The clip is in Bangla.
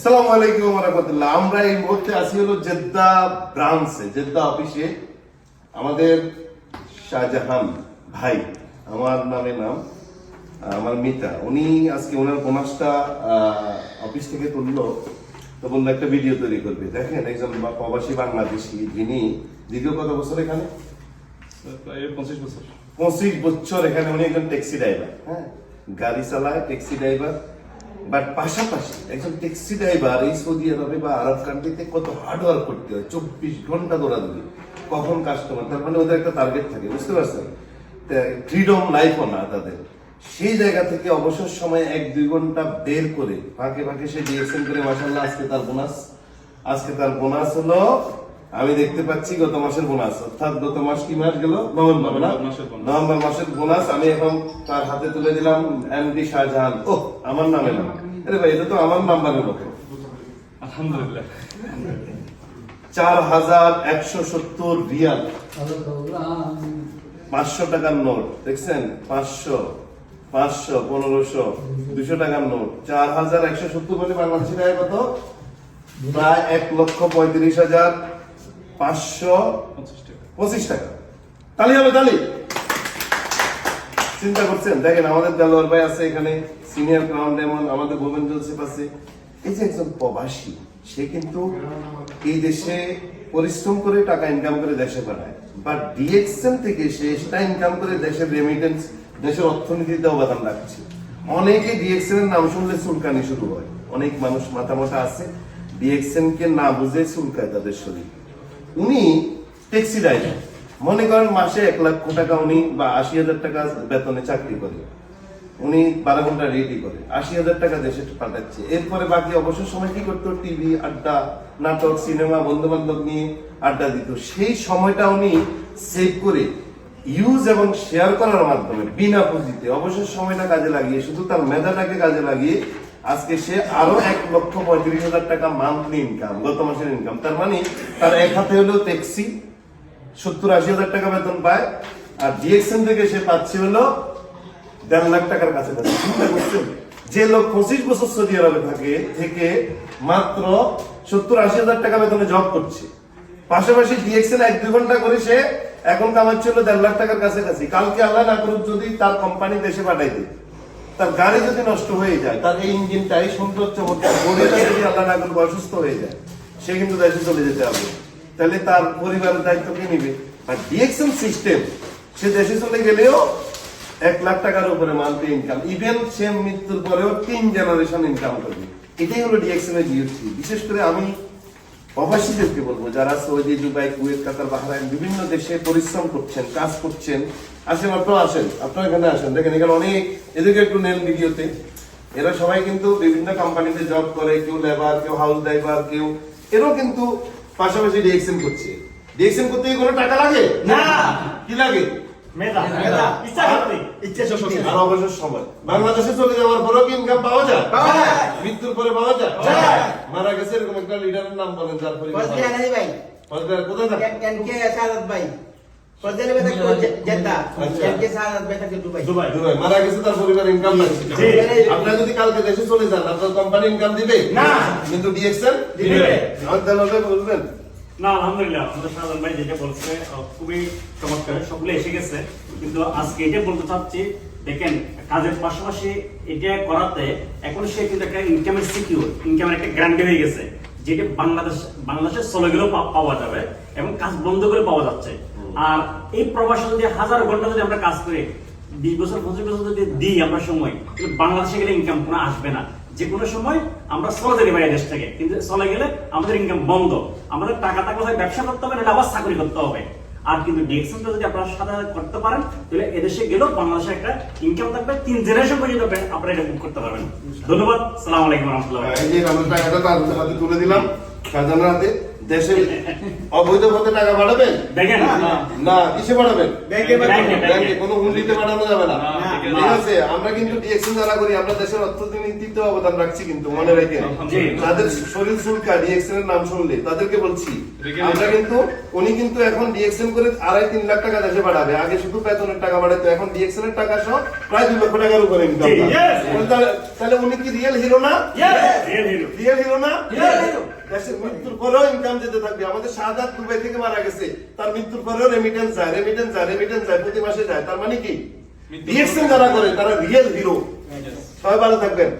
আসসালামু আলাইকুম রাহমাতুল্লাহ। আমরা এই মুহূর্তে আছি হলো জেদ্দা ব্রাঞ্চে জেদ্দা অফিসে। আমাদের শাহজাহান ভাই আমার নামে নাম আমার মিতা। উনি আজকে ওনার বোনাসটা অফিস থেকে তুললো। তো বলল একটা ভিডিও তৈরি করবে। দেখেন একজন প্রবাসী বাংলাদেশি যিনি দীর্ঘ কত বছর এখানে? পঁচিশ বছর। পঁচিশ বছর এখানে উনি একজন ট্যাক্সি ড্রাইভার হ্যাঁ? গাড়ি চালায় ট্যাক্সি ড্রাইভার। বাট পাশাপাশি একজন ট্যাক্সি ড্রাইভার এই সৌদি আরবে বা আরব কান্ট্রিতে কত হার্ড ওয়ার্ক করতে হয়, চব্বিশ ঘণ্টা দৌড়াদৌড়ি, কখন কাস্টমার তার মানে ওদের একটা টার্গেট থাকে, বুঝতে পারছেন? ফ্রিডম লাইফও না তাদের। সেই জায়গা থেকে অবসর সময় এক, দুই ঘণ্টা বের করে, ফাঁকে ফাঁকে সে ডিএক্সএন করে মাসাল্লাহ আজকে তার বোনাস আজকে তার বোনাস হলো আমি দেখতে পাচ্ছি গত মাসের বোনাস। অর্থাৎ গত মাস কি মাস গেল? নভেম্বর না? নভেম্বর মাসের বোনাস। আমি এখন তার হাতে তুলে দিলাম এমডি শাহজাহান। ও আমার নামে না আরে ভাই এটা তো আমার নাম্বারের মতো আলহামদুলিল্লাহ। চার হাজার একশো সত্তর রিয়াল। পাঁচশো টাকার নোট দেখছেন? পাঁচশো পাঁচশো পনেরোশো দুশো টাকার নোট। চার হাজার একশো সত্তর মানে বাংলাদেশি টাকা কত? প্রায় এক লক্ষ পঁয়ত্রিশ হাজার পাঁচশো পঁচিশ টাকা। তালি হবে তালি। চিন্তা করছেন? দেখেন আমাদের দেলোয়ার ভাই আছে এখানে সিনিয়র ক্রাউন ডায়মন্ড আমাদের ভুবন জোসেফ আছে। এই যে একজন প্রবাসী সে কিন্তু এই দেশে পরিশ্রম করে টাকা ইনকাম করে দেশে পাঠায়। বাট ডিএক্সএম থেকে সে সেটা ইনকাম করে দেশের রেমিটেন্স দেশের অর্থনীতিতে অবদান রাখছে। অনেকে ডিএক্সএম এর নাম শুনলে চুলকানি শুরু হয়। অনেক মানুষ মাথা মোটা আছে। ডিএক্সএম কে না বুঝে চুলকায় তাদের শরীর। উনি ট্যাক্সি ড্রাইভার মনে করেন মাসে এক লাখ টাকা উনি বা আশি হাজার টাকা বেতনে চাকরি করে। উনি বারো ঘণ্টা রেডি করে। আশি হাজার টাকা দেশে পাঠাচ্ছে। এরপরে বাকি অবসর সময় কি করতো? টিভি আড্ডা, নাটক সিনেমা বন্ধু বান্ধব নিয়ে আড্ডা দিত। সেই সময়টা উনি সেভ করে ইউজ এবং শেয়ার করার মাধ্যমে বিনা পুঁজিতে অবসর সময়টা কাজে লাগিয়ে, শুধু তার মেধাটাকে কাজে লাগিয়ে আজকে সে আরও এক লক্ষ পঁয়ত্রিশ হাজার টাকা মান্থলি ইনকাম গত মাসের ইনকাম তার মানে তার এক হাতে হলো ট্যাক্সি সত্তর আশি হাজার টাকা বেতন পায়, আর ডিএক্সএন থেকে সে পাচ্ছে হলো দেড় লাখ টাকার করছেন যে লোক পঁচিশ বছর সৌদি আরবে থাকে, থেকে মাত্র সত্তর আশি হাজার টাকা বেতনে জব করছে। পাশাপাশি ডিএক্সএন এক দুই ঘণ্টা করে সে এখন কামাচ্ছে হলো দেড় লাখ টাকার কাছাকাছি। কালকে আল্লাহ না করুক যদি তার কোম্পানি দেশে পাঠাই দেয় তার গাড়ি যদি নষ্ট হয়ে যায়, তার এই ইঞ্জিনটা, এই সুন্দর চমৎকার বডিটা যদি আল্লাহ না করুক, অসুস্থ হয়ে যায়, সে কিন্তু দেশে চলে যেতে হবে। তাহলে তার পরিবারের দায়িত্ব কে নিবে? আর ডিএক্সএন সিস্টেম সে দেশে চলে গেলেও এক লাখ টাকার উপরে মান্থলি ইনকাম ইভেন সে মৃত্যুর পরেও তিন জেনারেশন ইনকাম করবে। এটাই হলো ডিএক্সএন এর ডিউটি বিশেষ করে আমি প্রবাসীদেরকে বলব, যারা Saudi, Dubai, Kuwait, Qatar, Bahrain, বিভিন্ন দেশে পরিশ্রম করছেন, কাজ করছেন, আসেন, আপনারা আসেন, আপনারা এখানে আসেন। দেখেন, এখানে অনেক এদিকে একটু নেন ভিডিওতে। এরা সবাই কিন্তু বিভিন্ন কোম্পানিতে জব করে, কেউ লেবার কেউ হাউস ড্রাইভার কেউ, এরাও কিন্তু পাশাপাশি ডিএক্সএন করছে। ডিএক্সএন করতে কোনো টাকা লাগে? না। কি লাগে? মেধা। মেধা। ইচ্ছা শক্তি। ইচ্ছা শক্তি। আর অবসর সময়। বাংলাদেশে চলে যাওয়ার পরেও কি ইনকাম পাওয়া যায়? মৃত্যুর পরে পাওয়া যায়? যায়। মারা গেছে এরকম একটা লিডারের নাম বলেন যার পরিবার ভাই। কোথায় থাকে কে সাদাত ভাই? ফজলি ভাই থাকে জেদ্দা। এন কে সাদাত ভাই থাকে দুবাই? দুবাই। দুবাই। মারা গেছে তার পরিবার ইনকাম। আপনারা যদি কালকে দেশে চলে যান আপনার কোম্পানি ইনকাম দিবে? না। কিন্তু ডিএক্সএল দিবে। বলবেন। না আলহামদুলিল্লাহ আমাদের সাধারণ ভাই যেটা বলছে খুবই চমৎকার সবগুলো এসে গেছে। কিন্তু আজকে এটা বলতে চাচ্ছি দেখেন কাজের পাশাপাশি এটা করাতে এখন সে কিন্তু একটা ইনকামের সিকিউর ইনকামের একটা গ্যারান্টি হয়ে গেছে যেটা বাংলাদেশ বাংলাদেশের চলে গেলেও পাওয়া যাবে এবং কাজ বন্ধ করে পাওয়া যাচ্ছে। আর এই প্রবাসে যদি হাজার ঘণ্টা যদি আমরা কাজ করি বিশ বছর পঁচিশ বছর যদি দিই আমরা সময় বাংলাদেশে গেলে ইনকাম কোনো আসবে না। যে কোনো সময় আমরা চলে যেতে পারি দেশ থেকে। কিন্তু চলে গেলে আমাদের ইনকাম বন্ধ। আমাদের টাকা কোথায় ব্যবসা করতে হবে, নাহলে আবার চাকরি করতে হবে। আর কিন্তু ডিএক্সনটা যদি আপনারা সাথে করতে পারেন, তাহলে এদেশে গেলেও বাংলাদেশে একটা ইনকাম থাকবে, তিন জেনারেশন পর্যন্ত আপনারা এটা বুক করতে পারবেন। ধন্যবাদ। সালাম আলাইকুম রহমতুল্লাহ। টাকাটা তার হাতে তুলে দিলাম। শাহজাহানের হাতে দেশে অবৈধ পথে টাকা পাঠাবেন না। না কিসে পাঠাবেন ব্যাংকে কোনো হুন্ডিতে পাঠানো যাবে না। ঠিক আছে। আমরা কিন্তু ডিএকশন যারা করি আমরা দেশের অর্থনীতিতে অবদান রাখছি কিন্তু মনে রাখেন। তাদের শরীর চুলকা ডিএকশন এর নাম শুনলে তাদেরকে বলছি। আমরা কিন্তু উনি কিন্তু এখন ডিএকশন করে আড়াই তিন লাখ টাকা দেশে পাঠাবে আগে শুধু বেতনের টাকা পাঠাতো এখন ডিএকশন এর টাকা সহ প্রায় দুই লক্ষ টাকার উপরে ইনকাম তাহলে উনি কি রিয়েল হিরো না? রিয়েল হিরো রিয়েল হিরো না। দেশের মৃত্যুর পরেও ইনকাম যেতে থাকবে। আমাদের শাহাদাত দুবাই থেকে মারা গেছে। তার মৃত্যুর পরেও রেমিটেন্স যায় রেমিটেন্স যায় রেমিটেন্স যায় প্রতি মাসে যায়। তার মানে কি? ভিএসএন যারা করে তারা রিয়েল হিরো সবাই ভালো থাকবেন।